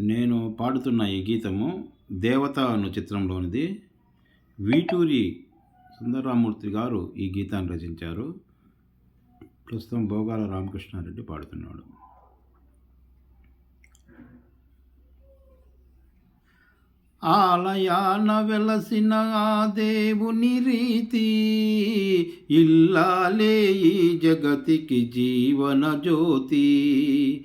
నేను పాడుతున్న ఈ గీతము దేవత అను చిత్రంలోనిది వీటూరి సుందరరామూర్తి గారు ఈ గీతాన్ని రచించారు. ప్రస్తుతం భోగాల రామకృష్ణారెడ్డి పాడుతున్నాడు. ఆలయాన వెలసిన ఆ దేవుని రీతి ఇల్లాలే ఈ జగతికి జీవన జ్యోతి.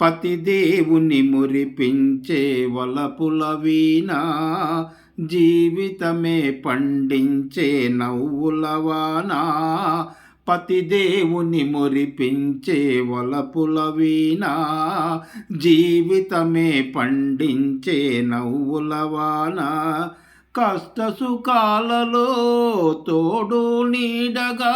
పతిదేవుని మురిపించే వలపుల వీణా జీవితమే పండించే నవ్వులవానా పతిదేవుని మురిపించే వలపుల వీణా జీవితమే పండించే నవ్వులవానా కష్ట సుఖాలలో తోడు నీడగా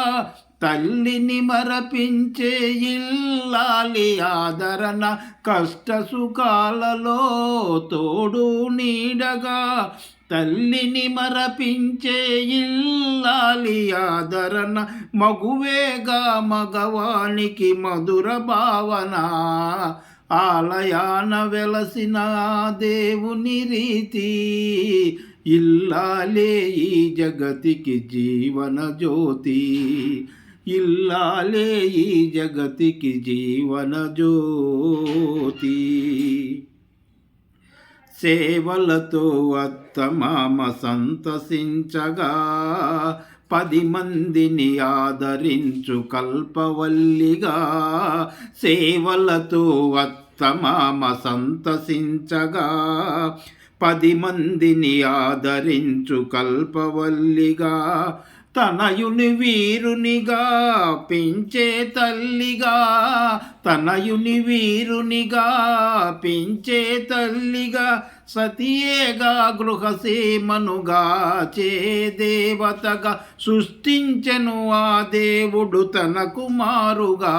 తల్లిని మరపించే ఇల్లాలి ఆదరణ కష్ట సుఖాలలో తోడు నీడగా. తల్లిని మరపించే ఇల్లాలి ఆదరణ మగువేగా మగవానికి మధుర భావన. ఆలయాన వెలసిన దేవుని రీతి ఇల్లాలే ఈ జగతికి జీవన జ్యోతి. ఇల్లాలే ఈ జగతికి జీవన జ్యోతి సేవలతో అత్తమామ సంతసించగా పది మందిని ఆదరించు కల్పవల్లిగా సేవలతో అత్తమామ సంతసించగా పది మందిని ఆదరించు కల్పవల్లిగా తనయుని వీరునిగా పించే తల్లిగా తనయుని వీరునిగా పించే తల్లిగా సతియేగా గృహసీమనుగా చే దేవతగా సృష్టించెను ఆ దేవుడు తన కుమారుగా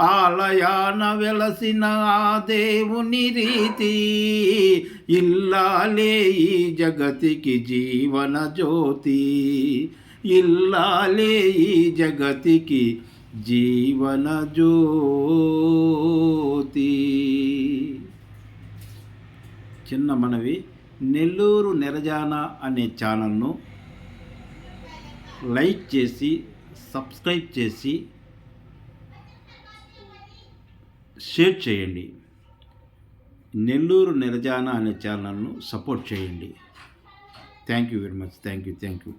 ఆలయాన వెలసిన ఆ దేవుని రీతి ఇల్లాలే ఈ జగతికి జీవన జ్యోతి. ఇల్లాలే ఈ జగతికి జీవన జ్యోతి. చిన్న మనవి నెల్లూరు నెరజాన అనే ఛానల్ను లైక్ చేసి సబ్స్క్రైబ్ చేసి షేర్ చేయండి. నెల్లూరు నిరజాన అనే ఛానల్ను సపోర్ట్ చేయండి. Thank you very much. Thank you. Thank you.